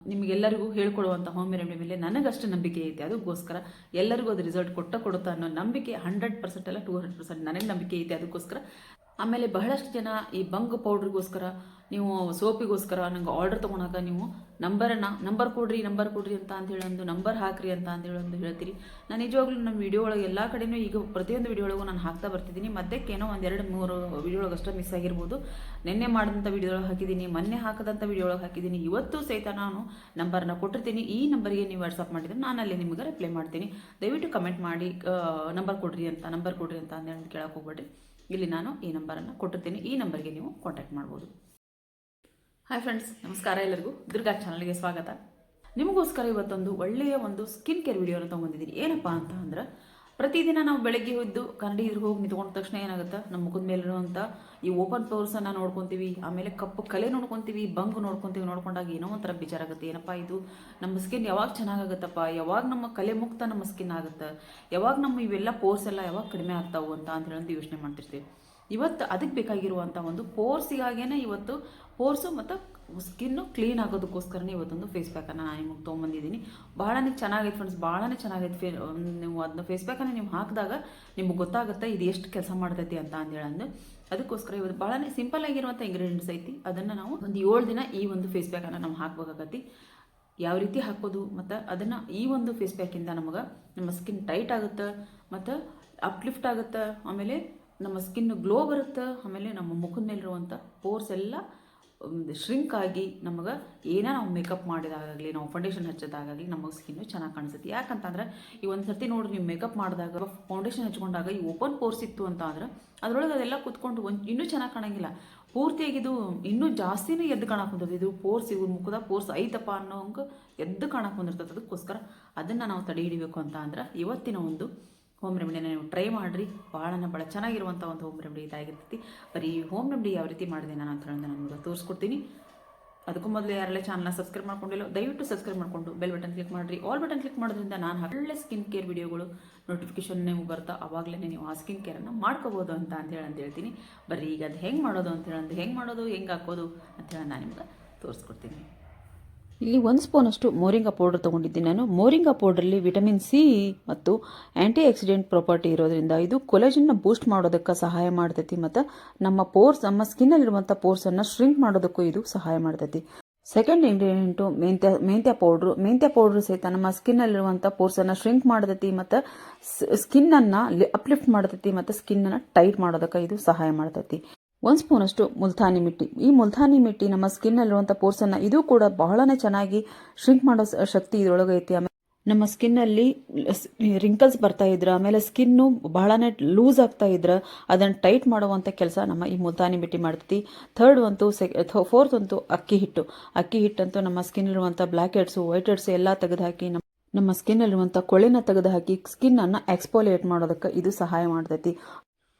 ನಿಮಗೆಲ್ಲರಿಗೂ ಹೇಳ್ಕೊಡುವಂಥ home remedy ಮೇಲೆ ನನಗಷ್ಟು ನಂಬಿಕೆ ಐತೆ ಅದಕ್ಕೋಸ್ಕರ ಎಲ್ಲರಿಗೂ ಅದು ರಿಸಲ್ಟ್ ಕೊಟ್ಟ ಕೊಡುತ್ತಾ ಅನ್ನೋ ನಂಬಿಕೆ ಹಂಡ್ರೆಡ್ ಪರ್ಸೆಂಟ್ ಅಲ್ಲ ಟೂ ಹಂಡ್ರೆಡ್ ಪರ್ಸೆಂಟ್ ನನಗೆ ನಂಬಿಕೆ ಐತೆ ಅದಕ್ಕೋಸ್ಕರ ಆಮೇಲೆ ಬಹಳಷ್ಟು ಜನ ಈ ಬಂಗ್ ಪೌಡ್ರಿಗೋಸ್ಕರ, ನೀವು ಸೋಪಿಗೋಸ್ಕರ ನಂಗೆ ಆರ್ಡರ್ ತೊಗೊಳಕ ನೀವು ನಂಬರನ್ನು ನಂಬರ್ ಕೊಡ್ರಿ ನಂಬರ್ ಕೊಡ್ರಿ ಅಂತ ಅಂತ ಒಂದು ನಂಬರ್ ಹಾಕ್ರಿ ಅಂತ ಅಂತ ಒಂದು ಹೇಳ್ತೀರಿ. ನಾನು ನಿಜವಾಗ್ಲೂ ನಮ್ಮ ವಿಡಿಯೋ ಒಳಗೆ ಎಲ್ಲ ಕಡೆನೂ ಈಗ ಪ್ರತಿಯೊಂದು ವಿಡಿಯೋ ಒಳಗೂ ನಾನು ಹಾಕ್ತಾ ಬರ್ತಿದ್ದೀನಿ. ಮಧ್ಯಕ್ಕೇನೋ ಎರಡು ಮೂರು ವಿಡಿಯೋ ಒಳಗೆ ಅಷ್ಟೇ ಮಿಸ್ ಆಗಿರ್ಬೋದು. ನಿನ್ನೆ ಮಾಡಿದಂಥ ವಿಡಿಯೋ ಒಳಗೆ ಹಾಕಿದ್ದೀನಿ, ಮೊನ್ನೆ ಹಾಕದಂಥ ವಿಡಿಯೋ ಒಳಗೆ ಹಾಕಿದ್ದೀನಿ. ಇವತ್ತು ಸಹಿತ ನಾನು ನಂಬರ್ನ ಕೊಟ್ಟಿರ್ತೀನಿ. ಈ ನಂಬರ್ಗೆ ನೀವು ವಾಟ್ಸಪ್ ಮಾಡಿದರೆ ನಾನು ಅಲ್ಲಿ ನಿಮಗೆ ರಿಪ್ಲೈ ಮಾಡ್ತೀನಿ. ದಯವಿಟ್ಟು ಕಮೆಂಟ್ ಮಾಡಿ ನಂಬರ್ ಕೊಡ್ರಿ ಅಂತ ನಂಬರ್ ಕೊಡ್ರಿ ಅಂತ ಅಂದೇಳಿ ಕೇಳಕ್ಕೆ ಹೋಗ್ಬೇಡ್ರಿ. ಇಲ್ಲಿ ನಾನು ಈ ನಂಬರನ್ನು ಕೊಟ್ಟಿರ್ತೀನಿ. ಈ ನಂಬರ್ಗೆ ನೀವು ಕಾಂಟ್ಯಾಕ್ಟ್ ಮಾಡ್ಬೋದು. ಹಾಯ್ ಫ್ರೆಂಡ್ಸ್ ನಮಸ್ಕಾರ ಎಲ್ಲರಿಗೂ. ದುರ್ಗಾ ಚಾನಲ್ಗೆ ಸ್ವಾಗತ. ನಿಮಗೋಸ್ಕರ ಇವತ್ತೊಂದು ಒಳ್ಳೆಯ ಒಂದು ಸ್ಕಿನ್ ಕೇರ್ ವಿಡಿಯೋನ ತೊಗೊಂಡಿದ್ದೀನಿ ಏನಪ್ಪ ಅಂತ ಅಂದ್ರೆ ಪ್ರತಿದಿನ ನಾವು ಬೆಳಗ್ಗೆ ಹೋದ್ದು ಕನ್ನಡಿ ಇದ್ರ ಹೋಗಿ ನಿಂತ್ಕೊಂಡ ತಕ್ಷಣ ಏನಾಗುತ್ತೆ? ನಮ್ಮ ಮುಖದ ಮೇಲಿರುವಂಥ ಈ ಓಪನ್ ಪೋರ್ಸನ್ನು ನೋಡ್ಕೊತೀವಿ, ಆಮೇಲೆ ಕಪ್ಪು ಕಲೆ ನೋಡ್ಕೊತೀವಿ, ಬಂಗ್ ನೋಡ್ಕೊತೀವಿ ನೋಡ್ಕೊಂಡಾಗ ಏನೋ ಒಂಥರ ಬೇಜಾರಾಗುತ್ತೆ. ಏನಪ್ಪ ಇದು? ನಮ್ಮ ಸ್ಕಿನ್ ಯಾವಾಗ ಚೆನ್ನಾಗಾಗತ್ತಪ್ಪ? ಯಾವಾಗ ನಮ್ಮ ಕಲೆ ಮುಕ್ತ ನಮ್ಮ ಸ್ಕಿನ್ ಆಗುತ್ತೆ? ಯಾವಾಗ ನಮ್ಮ ಇವೆಲ್ಲ ಪೋರ್ಸ್ ಎಲ್ಲ ಯಾವಾಗ ಕಡಿಮೆ ಆಗ್ತಾವು ಅಂತ ಅಂತ ಹೇಳಿ ಯೋಚನೆ ಮಾಡ್ತಿರ್ತೀವಿ. ಇವತ್ತು ಅದಕ್ಕೆ ಬೇಕಾಗಿರುವಂಥ ಒಂದು ಪೋರ್ಸಿಗಾಗೇ ಇವತ್ತು ಪೋರ್ಸು ಮತ್ತು ಸ್ಕಿನ್ನು ಕ್ಲೀನ್ ಆಗೋದಕ್ಕೋಸ್ಕರನೇ ಇವತ್ತೊಂದು ಫೇಸ್ ಪ್ಯಾಕನ್ನು ನಾನು ನಿಮಗೆ ತೊಗೊಂಬಂದಿದ್ದೀನಿ ಭಾಳನೇ ಚೆನ್ನಾಗೈತೆ ಫ್ರೆಂಡ್ಸ್ ಭಾಳನೇ ಚೆನ್ನಾಗೈತೆ ಫೇ ನೀವು ಅದನ್ನ ಫೇಸ್ ಪ್ಯಾಕನ್ನು ನೀವು ಹಾಕಿದಾಗ ನಿಮ್ಗೆ ಗೊತ್ತಾಗುತ್ತೆ ಇದು ಎಷ್ಟು ಕೆಲಸ ಮಾಡ್ತೈತಿ ಅಂತ ಅಂದೇಳಂದು ಅದಕ್ಕೋಸ್ಕರ ಇವತ್ತು ಭಾಳನೇ ಸಿಂಪಲ್ ಆಗಿರುವಂಥ ಇಂಗ್ರೀಡಿಯೆಂಟ್ಸ್ ಐತಿ. ಅದನ್ನು ನಾವು ಒಂದು ಏಳು ದಿನ ಈ ಒಂದು ಫೇಸ್ ಪ್ಯಾಕನ್ನು ನಾವು ಹಾಕ್ಬೇಕಾಗತ್ತಿ. ಯಾವ ರೀತಿ ಹಾಕೋದು ಮತ್ತು ಅದನ್ನು ಈ ಒಂದು ಫೇಸ್ ಪ್ಯಾಕಿಂದ ನಮಗೆ ನಮ್ಮ ಸ್ಕಿನ್ ಟೈಟ್ ಆಗುತ್ತೆ ಮತ್ತು ಅಪ್ಲಿಫ್ಟ್ ಆಗುತ್ತೆ. ಆಮೇಲೆ ನಮ್ಮ ಸ್ಕಿನ್ ಗ್ಲೋ ಬರುತ್ತೆ, ಆಮೇಲೆ ನಮ್ಮ ಮುಖದ ಮೇಲಿರುವಂಥ ಪೋರ್ಸ್ ಎಲ್ಲ ಶ್ರಿಂಕ್ ಆಗಿ ನಮಗೆ ಏನೇ ನಾವು ಮೇಕಪ್ ಮಾಡಿದಾಗಲಿ ನಾವು ಫೌಂಡೇಶನ್ ಹಚ್ಚೋದಾಗಲಿ ನಮಗೆ ಸ್ಕಿನ್ನು ಚೆನ್ನಾಗಿ ಕಾಣಿಸುತ್ತೆ. ಯಾಕಂತಂದ್ರೆ ಈ ಒಂದು ಸರ್ತಿ ನೋಡಿರಿ, ನೀವು ಮೇಕಪ್ ಮಾಡಿದಾಗ ಫೌಂಡೇಶನ್ ಹಚ್ಕೊಂಡಾಗ ಈ ಓಪನ್ ಪೋರ್ಸ್ ಇತ್ತು ಅಂತ ಅಂದ್ರೆ ಅದರೊಳಗೆ ಅದೆಲ್ಲ ಕುತ್ಕೊಂಡು ಒಂದು ಇನ್ನೂ ಚೆನ್ನಾಗಿ ಕಾಣಂಗಿಲ್ಲ. ಪೂರ್ತಿಯಾಗಿ ಇದು ಇನ್ನೂ ಜಾಸ್ತಿನೇ ಎದ್ದು ಕಾಣಕ್ಕೆ ಬಂದಿರ್ತದೆ ಇದು ಪೋರ್ಸ್ ಇವ್ರ ಮುಖದ ಪೋರ್ಸ್ ಐತಪ್ಪ ಅನ್ನೋಂಗೆ ಎದ್ದು ಕಾಣಕ್ಕೆ ಬಂದಿರ್ತದೆ ಅದಕ್ಕೋಸ್ಕರ ಅದನ್ನು ನಾವು ತಡೆ ಹಿಡಿಬೇಕು ಅಂತ ಅಂದ್ರೆ ಇವತ್ತಿನ ಒಂದು ಹೋಮ್ ರೆಮಿಡಿನ ನೀವು ಟ್ರೈ ಮಾಡಿರಿ. ಭಾಳನ ಭಾಳ ಚೆನ್ನಾಗಿರುವಂಥ ಒಂದು ಹೋಮ್ ರೆಮಿಡಿ ಇದಾಗಿರ್ತೈತಿ. ಬರೀ ಹೋಮ್ ರೆಮಿಡಿ ಯಾವ ರೀತಿ ಮಾಡಿದೆ ನಾನು ಅಂತ ನಾನು ನಿಮಗೆ ತೋರಿಸ್ಕೊಡ್ತೀನಿ. ಅದಕ್ಕೂ ಮೊದಲು ಯಾರೆಲ್ಲ ಚಾನಲ್ನ ಸಬ್ಸ್ಕ್ರೈಬ್ ಮಾಡ್ಕೊಂಡಿಲ್ಲ, ದಯವಿಟ್ಟು ಸಬ್ಸ್ಕ್ರೈಬ್ ಮಾಡಿಕೊಂಡು ಬೆಲ್ ಬಟನ್ ಕ್ಲಿಕ್ ಮಾಡಿರಿ. ಆಲ್ ಬಟನ್ ಕ್ಲಿಕ್ ಮಾಡೋದ್ರಿಂದ ನಾನು ಒಳ್ಳೆ ಸ್ಕಿನ್ ಕೇರ್ ವಿಡಿಯೋಗಳು ನೋಟಿಫಿಕೇಶನ್ ನೀವು ಬರ್ತಾ ಆವಾಗಲೇ ನೀವು ಆ ಸ್ಕಿನ್ ಕೇರನ್ನು ಮಾಡ್ಕೋಬೋದು ಅಂತ ಅಂತ ಹೇಳಿ ಅಂತ ಹೇಳ್ತೀನಿ. ಬರೀ ಈಗ ಅದು ಹೆಂಗೆ ಮಾಡೋದು ಅಂತ ಹೇಳಿ ಹೆಂಗೆ ಮಾಡೋದು, ಹೆಂಗೆ ಹಾಕೋದು ಅಂತ ಹೇಳಿ ನಾನು ನಿಮ್ಗೆ ತೋರಿಸ್ಕೊಡ್ತೀನಿ. ಇಲ್ಲಿ ಒಂದು ಸ್ಪೂನಷ್ಟು ಮೋರಿಂಗಾ ಪೌಡರ್ ತೊಗೊಂಡಿದ್ದೀನಿ ನಾನು. ಮೋರಿಂಗಾ ಪೌಡ್ರಲ್ಲಿ ವಿಟಮಿನ್ ಸಿ ಮತ್ತು ಆ್ಯಂಟಿ ಆಕ್ಸಿಡೆಂಟ್ ಪ್ರಾಪರ್ಟಿ ಇರೋದ್ರಿಂದ ಇದು ಕೊಲೆಜನ್ನ ಬೂಸ್ಟ್ ಮಾಡೋದಕ್ಕೆ ಸಹಾಯ ಮಾಡ್ತೈತಿ ಮತ್ತು ನಮ್ಮ ಪೋರ್ಸ್ ನಮ್ಮ ಸ್ಕಿನ್ನಲ್ಲಿರುವಂಥ ಪೋರ್ಸನ್ನು ಶ್ರಿಂಕ್ ಮಾಡೋದಕ್ಕೂ ಇದು ಸಹಾಯ ಮಾಡ್ತೈತಿ. ಸೆಕೆಂಡ್ ಇಂಗ್ರೀಡಿಯೆಂಟು ಮೆಂತ್ಯ ಮೆಂತ್ಯ ಪೌಡ್ರು ಮೆಂತ್ಯ ಪೌಡ್ರು ಸಹಿತ ನಮ್ಮ ಸ್ಕಿನ್ನಲ್ಲಿರುವಂಥ ಪೋರ್ಸನ್ನು ಶ್ರಿಂಕ್ ಮಾಡ್ತೈತಿ ಮತ್ತು ಸ್ಕಿನ್ನನ್ನು ಅಪ್ಲಿಫ್ಟ್ ಮಾಡ್ತೈತಿ ಮತ್ತು ಸ್ಕಿನ್ನನ್ನು ಟೈಟ್ ಮಾಡೋದಕ್ಕೆ ಇದು ಸಹಾಯ ಮಾಡ್ತೈತಿ. ಒಂದು ಸ್ಪೂನಷ್ಟು ಮುಲ್ತಾನಿ ಮಿಟ್ಟಿ. ಈ ಮುಲ್ತಾನಿ ಮಿಟ್ಟಿ ನಮ್ಮ ಸ್ಕಿನ್ನಲ್ಲಿರುವಂಥ ಪೋರ್ಸನ್ನು ಇದು ಕೂಡ ಬಹಳನೇ ಚೆನ್ನಾಗಿ ಶ್ರಿಂಕ್ ಮಾಡೋ ಶಕ್ತಿ ಇದರೊಳಗೆ ಐತಿ. ಆಮೇಲೆ ನಮ್ಮ ಸ್ಕಿನ್ನಲ್ಲಿ ರಿಂಕಲ್ಸ್ ಬರ್ತಾ ಇದ್ರೆ, ಆಮೇಲೆ ಸ್ಕಿನ್ನು ಬಹಳನೇ ಲೂಸ್ ಆಗ್ತಾ ಇದ್ರೆ, ಅದನ್ನು ಟೈಟ್ ಮಾಡುವಂಥ ಕೆಲಸ ನಮ್ಮ ಈ ಮುಲ್ತಾನಿ ಮಿಟ್ಟಿ ಮಾಡ್ತೈತಿ. ಥರ್ಡ್ ಅಂತೂ ಸೆ ಫೋರ್ತ್ ಅಂತೂ ಅಕ್ಕಿ ಹಿಟ್ಟು. ಅಕ್ಕಿ ಹಿಟ್ಟಂತೂ ನಮ್ಮ ಸ್ಕಿನ್ನಲ್ಲಿರುವಂಥ ಬ್ಲ್ಯಾಕ್ ಹೆಡ್ಸು ವೈಟ್ ಹೆಡ್ಸು ಎಲ್ಲ ತೆಗೆದುಹಾಕಿ ನಮ್ಮ ನಮ್ಮ ಸ್ಕಿನ್ನಲ್ಲಿರುವಂಥ ಕೊಳೆನ ತೆಗೆದುಹಾಕಿ ಸ್ಕಿನ್ನನ್ನು ಎಕ್ಸ್ಪೋಲಿಯೇಟ್ ಮಾಡೋದಕ್ಕೆ ಇದು ಸಹಾಯ ಮಾಡ್ತೈತಿ.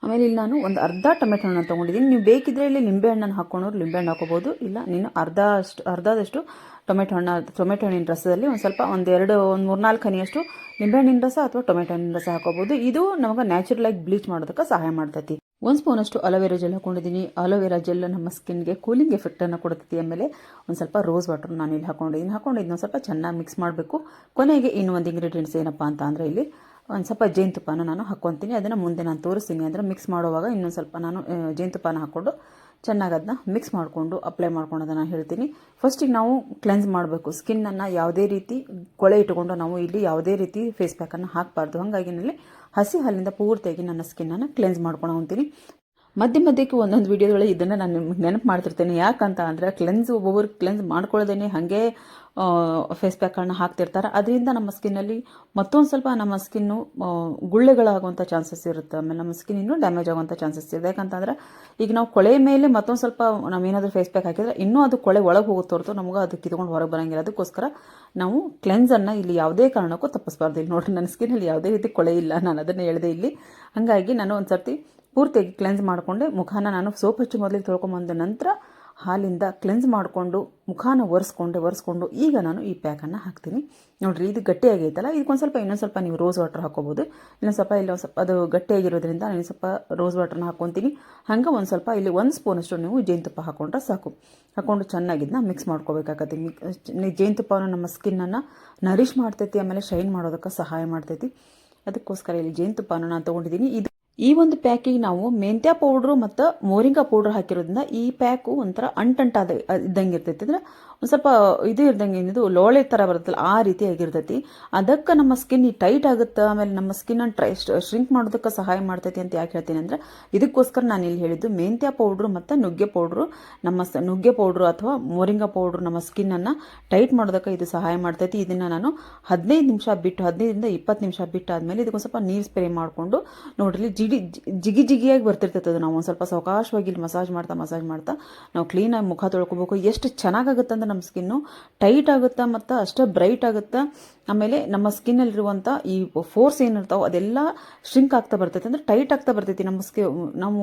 ಆಮೇಲೆ ಇಲ್ಲಿ ನಾನು ಒಂದು ಅರ್ಧ ಟೊಮೆಟೊ ಹಣ್ಣನ್ನು ತೊಗೊಂಡಿದ್ದೀನಿ. ನೀವು ಬೇಕಿದ್ರೆ ಇಲ್ಲಿ ನಿಂಬೆ ಹಣ್ಣನ್ನು ಹಾಕ್ಕೊಂಡ್ರು ನಿಂಬೆ ಹಣ್ಣು ಹಾಕೋಬೋದು. ಇಲ್ಲ, ನೀನು ಅರ್ಧ ಅಷ್ಟು ಅರ್ಧದಷ್ಟು ಟೊಮೆಟೊ ಹಣ್ಣು, ಟೊಮೆಟೊ ಹಣ್ಣಿನ ರಸದಲ್ಲಿ ಒಂದು ಸ್ವಲ್ಪ ಒಂದು ಎರಡು, ಒಂದು ಮೂರ್ನಾಲ್ಕು ಹನಿಯಷ್ಟು ನಿಂಬೆ ಹಣ್ಣಿನ ರಸ ಅಥವಾ ಟೊಮೆಟೊ ಹಣ್ಣಿನ ರಸ ಹಾಕೋಬೋದು. ಇದು ನಮಗೆ ನ್ಯಾಚುರಲ್ ಆಗಿ ಬ್ಲೀಚ್ ಮಾಡೋದಕ್ಕೆ ಸಹಾಯ ಮಾಡ್ತೈತಿ. ಒಂದು ಸ್ಪೂನಷ್ಟು ಅಲೋವೆರಾ ಜೆಲ್ ಹಾಕೊಂಡಿದ್ದೀನಿ. ಅಲೋವೆರಾ ಜೆಲ್ ನಮ್ಮ ಸ್ಕಿನ್ಗೆ ಕೂಲಿಂಗ್ ಎಫೆಕ್ಟನ್ನು ಕೊಡ್ತೈತಿ ಆಮೇಲೆ ಒಂದು ಸ್ವಲ್ಪ ರೋಸ್ ವಾಟರ್ ನಾನು ಇಲ್ಲಿ ಹಾಕೊಂಡಿದ್ದೀನಿ. ಹಾಕೊಂಡು ಇದನ್ನ ಸ್ವಲ್ಪ ಚೆನ್ನಾಗಿ ಮಿಕ್ಸ್ ಮಾಡಬೇಕು. ಕೊನೆಗೆ ಇನ್ನೊಂದು ಇಂಗ್ರೀಡಿಯೆಂಟ್ಸ್ ಏನಪ್ಪ ಅಂತ ಅಂದರೆ ಇಲ್ಲಿ ಒಂದು ಸ್ವಲ್ಪ ಜೇನುತುಪ್ಪನ ನಾನು ಹಾಕ್ಕೊತೀನಿ ಅದನ್ನು ಮುಂದೆ ನಾನು ತೋರಿಸ್ತೀನಿ ಅಂದರೆ ಮಿಕ್ಸ್ ಮಾಡುವಾಗ ಇನ್ನೊಂದು ಸ್ವಲ್ಪ ನಾನು ಜೇನುತುಪ್ಪನ ಹಾಕ್ಕೊಂಡು ಚೆನ್ನಾಗಿ ಅದನ್ನ ಮಿಕ್ಸ್ ಮಾಡಿಕೊಂಡು ಅಪ್ಲೈ ಮಾಡ್ಕೊಳೋದನ್ನು ಹೇಳ್ತೀನಿ. ಫಸ್ಟಿಗೆ ನಾವು ಕ್ಲೆನ್ಸ್ ಮಾಡಬೇಕು. ಸ್ಕಿನ್ನನ್ನು ಯಾವುದೇ ರೀತಿ ಕೊಳೆ ಇಟ್ಟುಕೊಂಡು ನಾವು ಇಲ್ಲಿ ಯಾವುದೇ ರೀತಿ ಫೇಸ್ ಪ್ಯಾಕನ್ನು ಹಾಕಬಾರ್ದು. ಹಾಗಾಗಿ ನಲ್ಲಿ ಹಸಿ ಹಾಲಿಂದ ಪೂರ್ತಿಯಾಗಿ ನನ್ನ ಸ್ಕಿನ್ನನ್ನು ಕ್ಲೆನ್ಸ್ ಮಾಡ್ಕೊಂಡು ಹೋಗ್ತೀನಿ ಮಧ್ಯ ಮಧ್ಯಕ್ಕೆ ಒಂದೊಂದು ವಿಡಿಯೋದೊಳಗೆ ಇದನ್ನು ನಾನು ನಿಮ್ಗೆ ನೆನಪು ಮಾಡ್ತಿರ್ತೇನೆ. ಯಾಕಂತ ಅಂದರೆ ಕ್ಲೆನ್ಸ್ ಒಬ್ಬೊಬ್ಬರು ಕ್ಲೆನ್ಸ್ ಮಾಡ್ಕೊಳ್ಳೋದೇನೆ ಹಾಗೆ ಫೇಸ್ ಪ್ಯಾಕನ್ನು ಹಾಕ್ತಿರ್ತಾರೆ. ಅದರಿಂದ ನಮ್ಮ ಸ್ಕಿನ್ನಲ್ಲಿ ಮತ್ತೊಂದು ಸ್ವಲ್ಪ ನಮ್ಮ ಸ್ಕಿನ್ನು ಗುಳ್ಳೆಗಳಾಗುವಂಥ ಚಾನ್ಸಸ್ ಇರುತ್ತೆ. ಆಮೇಲೆ ನಮ್ಮ ಸ್ಕಿನ್ ಇನ್ನೂ ಡ್ಯಾಮೇಜ್ ಆಗುವಂಥ ಚಾನ್ಸಸ್ ಇದೆ. ಯಾಕಂತಂದ್ರೆ ಈಗ ನಾವು ಕೊಳೆ ಮೇಲೆ ಮತ್ತೊಂದು ಸ್ವಲ್ಪ ನಾವೇನಾದರೂ ಫೇಸ್ ಪ್ಯಾಕ್ ಹಾಕಿದ್ರೆ ಇನ್ನೂ ಅದು ಕೊಳೆ ಒಳಗೆ ಹೋಗುತ್ತೆ ಹೊರತು ನಮಗೆ ಅದು ಕಿತ್ಕೊಂಡು ಹೊರಗೆ ಬರೋಂಗಿಲ್ಲ ಅದಕ್ಕೋಸ್ಕರ ನಾವು ಕ್ಲೆನ್ಸನ್ನು ಇಲ್ಲಿ ಯಾವುದೇ ಕಾರಣಕ್ಕೂ ತಪ್ಪಿಸ್ಬಾರ್ದು. ಇಲ್ಲಿ ನೋಡ್ರಿ ನನ್ನ ಸ್ಕಿನ್ನಲ್ಲಿ ಯಾವುದೇ ರೀತಿ ಕೊಳೆ ಇಲ್ಲ. ನಾನು ಅದನ್ನು ಹೇಳಿದೆ ಇಲ್ಲಿ. ಹಾಗಾಗಿ ನಾನು ಒಂದು ಸರ್ತಿ ಪೂರ್ತಿಯಾಗಿ ಕ್ಲೆನ್ಸ್ ಮಾಡಿಕೊಂಡೆ. ಮುಖಾನ ನಾನು ಸೋಪ್ ಹಚ್ಚಿ ಮೊದಲಿಗೆ ತೊಳ್ಕೊಂಬಂದ ನಂತರ ಹಾಲಿಂದ ಕ್ಲೆನ್ಸ್ ಮಾಡಿಕೊಂಡು ಮುಖಾನ ಒರೆಸ್ಕೊಂಡೆ, ಒರೆಸ್ಕೊಂಡು ಈಗ ನಾನು ಈ ಪ್ಯಾಕನ್ನು ಹಾಕ್ತೀನಿ. ನೋಡಿರಿ, ಇದು ಗಟ್ಟಿಯಾಗೈತಲ್ಲ, ಇದಕ್ಕೊಂದು ಸ್ವಲ್ಪ ಇನ್ನೊಂದು ಸ್ವಲ್ಪ ನೀವು ರೋಸ್ ವಾಟರ್ ಹಾಕೋಬೋದು. ಇನ್ನೊಂದು ಸ್ವಲ್ಪ ಇಲ್ಲಿ ಸ್ವಲ್ಪ ಅದು ಗಟ್ಟಿಯಾಗಿರೋದ್ರಿಂದ ನಾನು ಸ್ವಲ್ಪ ರೋಸ್ ವಾಟರ್ನ ಹಾಕ್ಕೊತೀನಿ. ಹಂಗೆ ಒಂದು ಸ್ವಲ್ಪ, ಇಲ್ಲಿ ಒಂದು ಸ್ಪೂನಷ್ಟು ನೀವು ಜೇನುತುಪ್ಪ ಹಾಕೊಂಡ್ರೆ ಸಾಕು. ಹಾಕ್ಕೊಂಡು ಚೆನ್ನಾಗಿದ್ದನ್ನ ಮಿಕ್ಸ್ ಮಾಡ್ಕೋಬೇಕಾಗತ್ತೆ ಮಿಕ್ ಜೇನುತುಪ್ಪವನ್ನು ನಮ್ಮ ಸ್ಕಿನ್ನನ್ನು ನರಿಷ್ ಮಾಡ್ತೈತಿ, ಆಮೇಲೆ ಶೈನ್ ಮಾಡೋದಕ್ಕೆ ಸಹಾಯ ಮಾಡ್ತೈತಿ. ಅದಕ್ಕೋಸ್ಕರ ಇಲ್ಲಿ ಜೇನುತುಪ್ಪನ ನಾನು ತೊಗೊಂಡಿದ್ದೀನಿ. ಇದು ಈ ಒಂದು ಪ್ಯಾಕಿಗೆ ನಾವು ಮೆಂತ್ಯ ಪೌಡ್ರು ಮತ್ತು ಮೋರಿಂಗಾ ಪೌಡ್ರ್ ಹಾಕಿರೋದ್ರಿಂದ ಈ ಪ್ಯಾಕು ಒಂಥರ ಅಂಟಂಟಾದ ಇದ್ದಂಗೆ ಇರ್ತೈತಿ. ಅಂದ್ರೆ ಒಂದು ಸ್ವಲ್ಪ ಇದು ಇರ್ದಂಗೆ, ಏನಿದು, ಲೋಳೆ ಥರ ಬರುತ್ತಲ್ಲ, ಆ ರೀತಿ ಆಗಿರ್ತೈತಿ. ಅದಕ್ಕೆ ನಮ್ಮ ಸ್ಕಿನ್ ಟೈಟ್ ಆಗುತ್ತೆ, ಆಮೇಲೆ ನಮ್ಮ ಸ್ಕಿನ್ನನ್ನು ಟ್ರೈ ಶ್ರಿಂಕ್ ಮಾಡೋದಕ್ಕೆ ಸಹಾಯ ಮಾಡ್ತೈತಿ ಅಂತ ಯಾಕೆ ಹೇಳ್ತೀನಿ ಅಂದರೆ, ಇದಕ್ಕೋಸ್ಕರ ನಾನು ಇಲ್ಲಿ ಹೇಳಿದ್ದು ಮೆಂತ್ಯ ಪೌಡ್ರು ಮತ್ತು ನುಗ್ಗೆ ಪೌಡ್ರು, ನಮ್ಮ ನುಗ್ಗೆ ಪೌಡ್ರು ಅಥವಾ ಮೋರಿಂಗಾ ಪೌಡ್ರು ನಮ್ಮ ಸ್ಕಿನ್ನನ್ನು ಟೈಟ್ ಮಾಡೋದಕ್ಕೆ ಇದು ಸಹಾಯ ಮಾಡ್ತೈತಿ. ಇದನ್ನು ನಾನು ಹದಿನೈದು ನಿಮಿಷ ಬಿಟ್ಟು, ಹದಿನೈದರಿಂದ ಇಪ್ಪತ್ತು ನಿಮಿಷ ಬಿಟ್ಟು ಆದಮೇಲೆ ಇದಕ್ಕೊಂದು ಸ್ವಲ್ಪ ನೀರು ಸ್ಪ್ರೇ ಮಾಡಿಕೊಂಡು ನೋಡ್ರಿ ಜಿಡಿ ಜಿಗಿ ಜಿಗಿಯಾಗಿ ಬರ್ತಿರ್ತೈತೆ ಅದು. ನಾವು ಒಂದು ಸ್ವಲ್ಪ ಸಾವಕಾಶವಾಗಿ ಇಲ್ಲಿ ಮಸಾಜ್ ಮಾಡ್ತಾ ಮಸಾಜ್ ಮಾಡ್ತಾ, ನಾವು ಕ್ಲೀನಾಗಿ ಮುಖ ತೊಳ್ಕೊಬೇಕು. ಎಷ್ಟು ಚೆನ್ನಾಗಾಗುತ್ತೆ ಅಂದ್ರೆ ನಮ್ಮ ಸ್ಕಿನ್ನು ಟೈಟ್ ಆಗುತ್ತಾ ಮತ್ತು ಅಷ್ಟೇ ಬ್ರೈಟ್ ಆಗುತ್ತಾ? ಆಮೇಲೆ ನಮ್ಮ ಸ್ಕಿನ್ನಲ್ಲಿರುವಂಥ ಈ ಫೋರ್ಸ್ ಏನಿರ್ತಾವೆ ಅದೆಲ್ಲ ಶ್ರಿಂಕ್ ಆಗ್ತಾ ಬರ್ತೈತೆ. ಅಂದರೆ ಟೈಟ್ ಆಗ್ತಾ ಬರ್ತೈತಿ ನಮ್ಮ ಸ್ಕಿ ನಾವು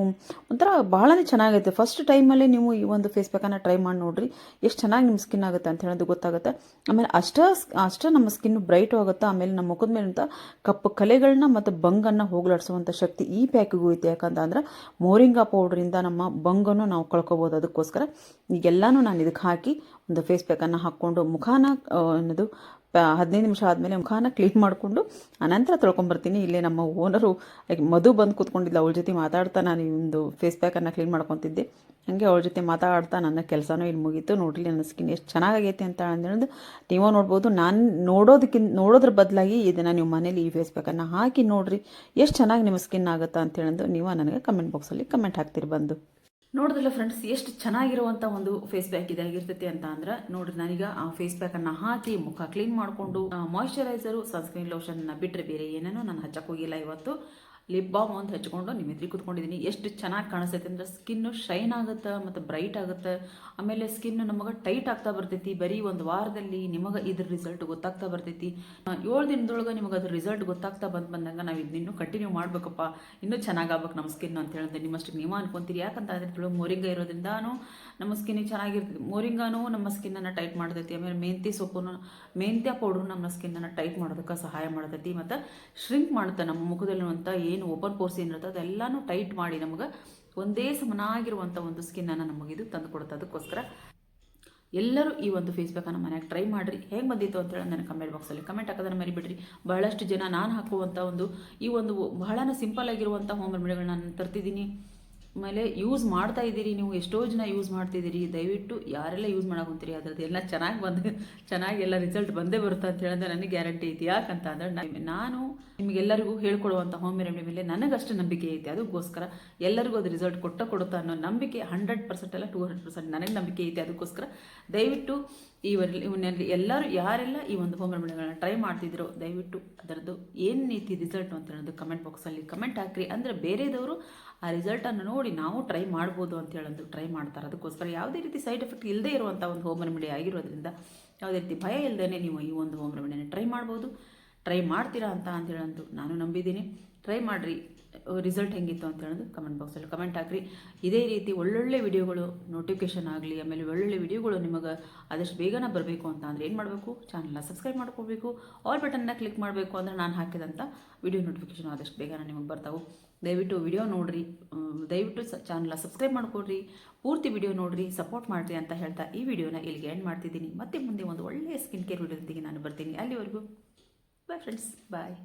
ಒಂಥರ ಭಾಳನೇ ಚೆನ್ನಾಗೈತೆ. ಫಸ್ಟ್ ಟೈಮಲ್ಲೇ ನೀವು ಈ ಒಂದು ಫೇಸ್ ಪ್ಯಾಕನ್ನು ಟ್ರೈ ಮಾಡಿ ನೋಡ್ರಿ, ಎಷ್ಟು ಚೆನ್ನಾಗಿ ನಿಮ್ಮ ಸ್ಕಿನ್ ಆಗುತ್ತೆ ಅಂತ ಹೇಳೋದು ಗೊತ್ತಾಗುತ್ತೆ. ಆಮೇಲೆ ಅಷ್ಟೇ ಅಷ್ಟೇ ನಮ್ಮ ಸ್ಕಿನ್ ಬ್ರೈಟ್ ಆಗುತ್ತೆ? ಆಮೇಲೆ ನಮ್ಮ ಮುಖದ ಮೇಲಿಂದ ಕಪ್ಪು ಕಲೆಗಳನ್ನ ಮತ್ತು ಬಂಗನ್ನು ಹೋಗಲಾಡಿಸುವಂಥ ಶಕ್ತಿ ಈ ಪ್ಯಾಕಿಗೂ ಐತೆ ಯಾಕಂತಂದ್ರೆ ಮೋರಿಂಗಾ ಪೌಡ್ರಿಂದ ನಮ್ಮ ಬಂಗನ್ನು ನಾವು ಕಳ್ಕೊಬೋದು ಅದಕ್ಕೋಸ್ಕರ. ಈಗೆಲ್ಲನೂ ನಾನು ಇದಕ್ಕೆ ಹಾಕಿ ಒಂದು ಫೇಸ್ ಪ್ಯಾಕನ್ನು ಹಾಕ್ಕೊಂಡು ಮುಖಾನ ಅನ್ನೋದು ಹದಿನೈದು ನಿಮಿಷ ಆದಮೇಲೆ ಮುಖಾನ ಕ್ಲೀನ್ ಮಾಡಿಕೊಂಡು ಅನಂತರ ತೊಳ್ಕೊಂಬರ್ತೀನಿ ಇಲ್ಲೇ ನಮ್ಮ ಓನರು ಮಧು ಬಂದು ಕೂತ್ಕೊಂಡಿದ್ದ ಅವಳ ಜೊತೆ ಮಾತಾಡ್ತಾ ನಾನು ಒಂದು ಫೇಸ್ ಪ್ಯಾಕನ್ನು ಕ್ಲೀನ್ ಮಾಡ್ಕೊತಿದ್ದೆ. ಹಂಗೆ ಅವಳ ಜೊತೆ ಮಾತಾಡ್ತಾ ನನ್ನ ಕೆಲಸನೂ ಇಲ್ಲಿ ಮುಗೀತು. ನೋಡಲಿ ನನ್ನ ಸ್ಕಿನ್ ಎಷ್ಟು ಚೆನ್ನಾಗೈತೆ ಅಂತ ಅಂದೇಳಿದು ನೀವು ನೋಡ್ಬೋದು, ನಾನು ನೋಡೋದಕ್ಕಿಂತ ನೋಡೋದ್ರ ಬದಲಾಗಿ ಇದನ್ನು ನೀವು ಮನೇಲಿ ಈ ಫೇಸ್ ಪ್ಯಾಕನ್ನು ಹಾಕಿ ನೋಡಿರಿ ಎಷ್ಟು ಚೆನ್ನಾಗಿ ನಿಮ್ಮ ಸ್ಕಿನ್ ಆಗುತ್ತಾ ಅಂತ ಹೇಳಿದು ನೀವು ನನಗೆ ಕಮೆಂಟ್ ಬಾಕ್ಸಲ್ಲಿ ಕಮೆಂಟ್ ಹಾಕ್ತೀರಿ ಬಂದು. ನೋಡಿದ್ರಲ್ಲ ಫ್ರೆಂಡ್ಸ್ ಎಷ್ಟು ಚೆನ್ನಾಗಿರುವಂಥ ಒಂದು ಫೇಸ್ ಪ್ಯಾಕ್ ಇದಾಗಿರ್ತೈತಿ ಅಂತ ಅಂದ್ರೆ ನೋಡ್ರಿ, ನಾನೀಗ ಆ ಫೇಸ್ ಪ್ಯಾಕನ್ನು ಹಾಕಿ ಮುಖ ಕ್ಲೀನ್ ಮಾಡಿಕೊಂಡು ಮಾಯಶ್ಚರೈಸರು ಸನ್ಸ್ಕ್ರೀನ್ ಲೋಷನ್ನ ಬಿಟ್ಟರೆ ಬೇರೆ ಏನೇನೋ ನಾನು ಹಚ್ಚಕ್ಕೆ ಹೋಗಿಲ್ಲ ಇವತ್ತು. ಲಿಪ್ ಬಾಮ್ ಒಂದು ಹಚ್ಕೊಂಡು ನಿಮ್ಮ ಎದುರಿಗೆ ಕೂತ್ಕೊಂಡಿದ್ದೀನಿ. ಎಷ್ಟು ಚೆನ್ನಾಗಿ ಕಾಣಿಸ್ತೈತೆ ಅಂದ್ರೆ ಸ್ಕಿನ್ನು ಶೈನ್ ಆಗುತ್ತೆ ಮತ್ತು ಬ್ರೈಟ್ ಆಗುತ್ತೆ? ಆಮೇಲೆ ಸ್ಕಿನ್ ನಮಗೆ ಟೈಟ್ ಆಗ್ತಾ ಬರ್ತೈತಿ. ಬರೀ ಒಂದು ವಾರದಲ್ಲಿ ನಿಮಗೆ ಇದ್ರ ರಿಸಲ್ಟ್ ಗೊತ್ತಾಗ್ತಾ ಬರ್ತೈತಿ. ಏಳು ದಿನದೊಳಗೆ ನಿಮಗೆ ಅದ್ರ ರಿಸಲ್ಟ್ ಗೊತ್ತಾಗ್ತಾ ಬಂದು ಬಂದಂಗೆ ನಾವು ಇದನ್ನು ಕಂಟಿನ್ಯೂ ಮಾಡಬೇಕಪ್ಪ. ಇನ್ನೂ ಚೆನ್ನಾಗಿ ಆಗ್ಬೇಕು ನಮ್ಮ ಸ್ಕಿನ್ ಅಂತ ಹೇಳಿದ್ರೆ ನಿಮ್ಮಷ್ಟು ನೀವು ಅನ್ಕೊಂತೀರಿ. ಯಾಕಂತ ಅಂದ್ರೆ ಮೋರಿಂಗ ಇರೋದ್ರಿಂದಾನು ನಮ್ಮ ಸ್ಕಿನ್ನಿಗೆ ಚೆನ್ನಾಗಿರ್ತೈತಿ. ಮೋರಿಂಗಾನು ನಮ್ಮ ಸ್ಕಿನ್ನನ್ನು ಟೈಟ್ ಮಾಡ್ತೈತಿ. ಆಮೇಲೆ ಮೆಂತಿ ಸೊಪ್ಪು ಮೆಂತ್ಯ ಪೌಡ್ರು ನಮ್ಮ ಸ್ಕಿನ್ನನ್ನು ಟೈಟ್ ಮಾಡೋದಕ್ಕೆ ಸಹಾಯ ಮಾಡ್ತೈತಿ. ಮತ್ತು ಶ್ರಿಂಕ್ ಮಾಡುತ್ತೆ ನಮ್ಮ ಮುಖದಲ್ಲಿರುವಂಥ ಏನು ಓಪನ್ ಪೋರ್ಸ್ ಏನಿರುತ್ತೆ ಅದೆಲ್ಲನೂ ಟೈಟ್ ಮಾಡಿ ನಮಗೆ ಒಂದೇ ಸಮನಾಗಿರುವಂಥ ಒಂದು ಸ್ಕಿನ್ನನ್ನು ನಮಗಿದು ತಂದು ಕೊಡುತ್ತೆ. ಅದಕ್ಕೋಸ್ಕರ ಎಲ್ಲರೂ ಈ ಒಂದು ಫೇಸ್ ಪ್ಯಾಕನ್ನು ಮನೆಯಾಗ ಟ್ರೈ ಮಾಡಿರಿ. ಹೇಗೆ ಬಂದಿತ್ತು ಅಂತ ಹೇಳಿ ನನಗೆ ಕಮೆಂಟ್ ಬಾಕ್ಸಲ್ಲಿ ಕಮೆಂಟ್ ಹಾಕೋದನ್ನು ಮರಿಬಿಡ್ರಿ. ಬಹಳಷ್ಟು ಜನ ನಾನು ಹಾಕುವಂಥ ಒಂದು ಈ ಒಂದು ಬಹಳ ಸಿಂಪಲ್ ಆಗಿರುವಂಥ ಹೋಮ್ ರೆಮಿಡಿಗಳನ್ನ ನಾನು ತರ್ತಿದ್ದೀನಿ. ಆಮೇಲೆ ಯೂಸ್ ಮಾಡ್ತಾ ಇದ್ದೀರಿ ನೀವು, ಎಷ್ಟೋ ಜನ ಯೂಸ್ ಮಾಡ್ತಿದ್ದೀರಿ. ದಯವಿಟ್ಟು ಯಾರೆಲ್ಲ ಯೂಸ್ ಮಾಡಕೊಂತೀರಿ? ಅದ್ರದ್ದು ಎಲ್ಲ ಚೆನ್ನಾಗಿ ಬಂದು, ಚೆನ್ನಾಗಿ ಎಲ್ಲ ರಿಸಲ್ಟ್ ಬಂದೇ ಬರುತ್ತೆ ಅಂತ ಹೇಳಿದ್ರೆ ನನಗೆ ಗ್ಯಾರಂಟಿ ಇದೆ ಯಾಕಂತ ಅಂದ್ರೆ ನಾನು ನಿಮಗೆಲ್ಲರಿಗೂ ಹೇಳ್ಕೊಡುವಂಥ ಹೋಮ್ ರೆಮಿಡಿ ಮೇಲೆ ನನಗಷ್ಟು ನಂಬಿಕೆ ಐತೆ. ಅದಕ್ಕೋಸ್ಕರ ಎಲ್ಲರಿಗೂ ಅದು ರಿಸಲ್ಟ್ ಕೊಟ್ಟ ಕೊಡುತ್ತೆ ಅನ್ನೋ ನಂಬಿಕೆ ಹಂಡ್ರೆಡ್ ಪರ್ಸೆಂಟ್ ಅಲ್ಲ ಟೂ ಹಂಡ್ರೆಡ್ ಪರ್ಸೆಂಟ್ ನನಗೆ ನಂಬಿಕೆ ಐತೆ. ಅದಕ್ಕೋಸ್ಕರ ದಯವಿಟ್ಟು ಈ ಇವನಲ್ಲಿ ಎಲ್ಲರೂ ಯಾರೆಲ್ಲ ಈ ಒಂದು ಹೋಮ್ ರೆಮಿಡಿಗಳನ್ನ ಟ್ರೈ ಮಾಡ್ತಿದ್ರೋ, ದಯವಿಟ್ಟು ಅದರದ್ದು ಏನು ರೀತಿ ರಿಸಲ್ಟ್ ಅಂತ ಹೇಳೋದು ಕಮೆಂಟ್ ಬಾಕ್ಸಲ್ಲಿ ಕಮೆಂಟ್ ಹಾಕ್ರಿ. ಅಂದರೆ ಬೇರೆದವರು ಆ ರಿಸಲ್ಟನ್ನು ನೋಡಿ ನಾವು ಟ್ರೈ ಮಾಡ್ಬೋದು ಅಂತ ಹೇಳೋದು ಟ್ರೈ ಮಾಡ್ತಾರೆ. ಅದಕ್ಕೋಸ್ಕರ ಯಾವುದೇ ರೀತಿ ಸೈಡ್ ಎಫೆಕ್ಟ್ ಇಲ್ಲದೇ ಇರುವಂಥ ಒಂದು ಹೋಮ್ ರೆಮಿಡಿ ಆಗಿರೋದ್ರಿಂದ ಯಾವುದೇ ರೀತಿ ಭಯ ಇಲ್ಲದೇ ನೀವು ಈ ಒಂದು ಹೋಮ್ ರೆಮಿಡಿಯನ್ನು ಟ್ರೈ ಮಾಡ್ಬೋದು. ಟ್ರೈ ಮಾಡ್ತೀರಾ ಅಂತ ಅಂತ ಹೇಳಂತು ನಾನು ನಂಬಿದ್ದೀನಿ. ಟ್ರೈ ಮಾಡಿರಿ. ರಿಸಲ್ಟ್ ಹೆಂಗಿತ್ತು ಅಂತ ಹೇಳೋದು ಕಮೆಂಟ್ ಬಾಕ್ಸಲ್ಲಿ ಕಮೆಂಟ್ ಹಾಕ್ರಿ. ಇದೇ ರೀತಿ ಒಳ್ಳೊಳ್ಳೆ ವಿಡಿಯೋಗಳು ನೋಟಿಫಿಕೇಷನ್ ಆಗಲಿ, ಆಮೇಲೆ ಒಳ್ಳೊಳ್ಳೆ ವಿಡಿಯೋಗಳು ನಿಮಗೆ ಆದಷ್ಟು ಬೇಗನೆ ಬರಬೇಕು ಅಂತ ಅಂದರೆ ಏನು ಮಾಡಬೇಕು? ಚಾನಲ್ನ ಸಬ್ಸ್ಕ್ರೈಬ್ ಮಾಡ್ಕೋಬೇಕು. ಆಲ್ ಬಟನ್ನ ಕ್ಲಿಕ್ ಮಾಡಬೇಕು ಅಂದರೆ ನಾನು ಹಾಕಿದಂಥ ವಿಡಿಯೋ ನೋಟಿಫಿಕೇಷನ್ ಆದಷ್ಟು ಬೇಗನೆ ನಿಮಗೆ ಬರ್ತಾವೆ. ದಯವಿಟ್ಟು ವಿಡಿಯೋ ನೋಡಿರಿ. ದಯವಿಟ್ಟು ಸ ಚಾನಲ್ನ ಸಬ್ಸ್ಕ್ರೈಬ್ ಮಾಡ್ಕೊಡ್ರಿ. ಪೂರ್ತಿ ವಿಡಿಯೋ ನೋಡಿರಿ ಸಪೋರ್ಟ್ ಮಾಡಿರಿ ಅಂತ ಹೇಳ್ತಾ ಈ ವಿಡಿಯೋನ ಇಲ್ಲಿಗೆ ಎಂಡ್ ಮಾಡ್ತಿದ್ದೀನಿ. ಮತ್ತೆ ಮುಂದೆ ಒಂದು ಒಳ್ಳೆಯ ಸ್ಕಿನ್ ಕೇರ್ ವಿಡಿಯೋದೊಂದಿಗೆ ನಾನು ಬರ್ತೀನಿ. ಅಲ್ಲಿವರೆಗೂ ಬಾಯ್ ಫ್ರೆಂಡ್ಸ್ ಬಾಯ್